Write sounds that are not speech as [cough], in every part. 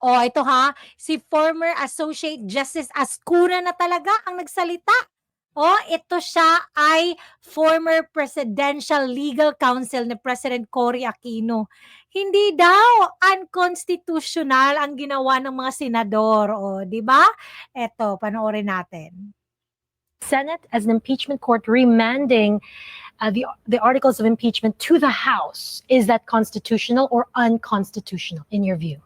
Oh, ito ha, si former Associate Justice Ascuna na talaga ang nagsalita. Oh, ito siya ay former Presidential Legal Counsel ni President Cory Aquino. Hindi daw unconstitutional ang ginawa ng mga senador, oh, 'di ba? Eto, panoorin natin. Senate as an impeachment court remanding uh, the the articles of impeachment to the House. Is that constitutional or unconstitutional in your view?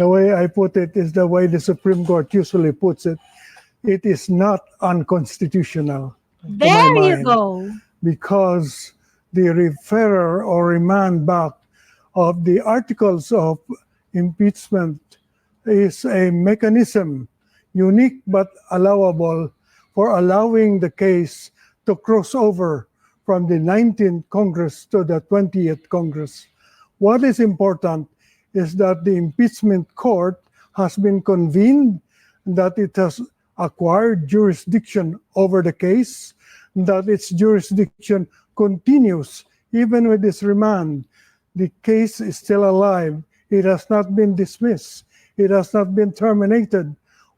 The way I put it is the way the Supreme Court usually puts it. It is not unconstitutional. There you mind, go. Because the referrer or remand back of the articles of impeachment is a mechanism unique but allowable for allowing the case to cross over from the 19th Congress to the 20th Congress. What is important is that the impeachment court has been convened, that it has acquired jurisdiction over the case, that its jurisdiction continues even with this remand. The case is still alive. It has not been dismissed. It has not been terminated.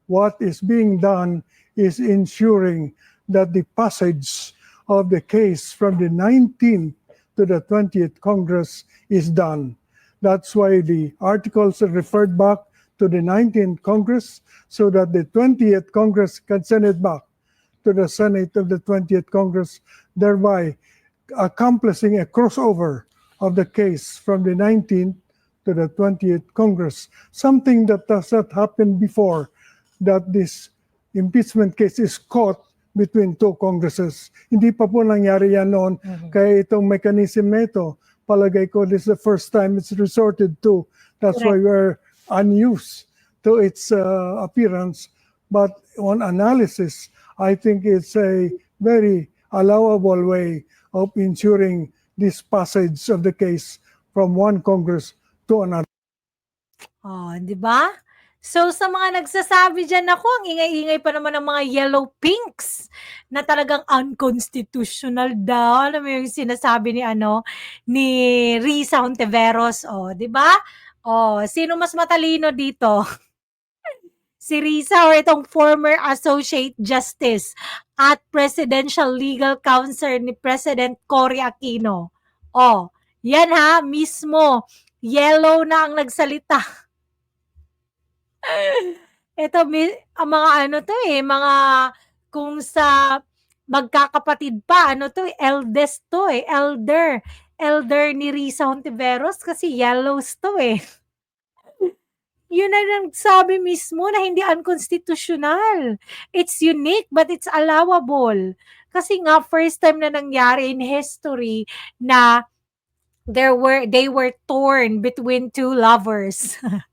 What is being done is ensuring that the passage of the case from the 19th to the 20th Congress is done. That's why the articles are referred back to the 19th Congress so that the 20th Congress can send it back to the Senate of the 20th Congress, thereby accomplishing a crossover of the case from the 19th to the 20th Congress. Something that does not happen before that this impeachment case is caught between two Congresses. Hindi pa po nangyari yan noon. Kaya itong mechanism na ito, palagay ko this is the first time it's resorted to. That's why we're unused to its uh, appearance. But on analysis, I think it's a very allowable way of ensuring this passage of the case from one Congress to another. Oh, 'di ba? So sa mga nagsasabi diyan, naku, ang ingay-ingay pa naman ng mga yellow pinks na talagang unconstitutional daw. Alam mo yung sinasabi ni ano ni Risa Hontiveros, oh, 'di ba? Oh, sino mas matalino dito? [laughs] si Risa or itong former Associate Justice at Presidential Legal Counsel ni President Cory Aquino. Oh, yan ha, mismo. Yellow na ang nagsalita. [laughs] Ito ang mga ano 'to, eh, mga kung sa magkakapatid pa ano 'to, eh, eldest 'to, eh, elder. Elder ni Risa Hontiveros kasi yellows 'to, eh. [laughs] Yun ang nagsabi mismo na hindi unconstitutional. It's unique but it's allowable. Kasi nga first time na nangyari in history na there were they were torn between two lovers. [laughs]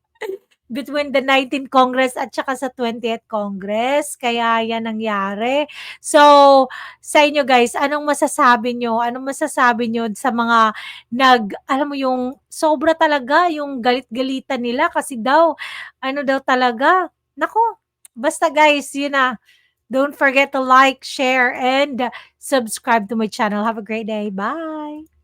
Between the 19th Congress at saka sa 20th Congress, kaya yan nangyari. So, sa inyo guys, anong masasabi niyo? Anong masasabi niyo sa mga nag alam mo yung sobra talaga yung galit-galitan nila kasi daw ano daw talaga, naku, basta guys, yun na. Don't forget to like, share, and subscribe to my channel. Have a great day. Bye!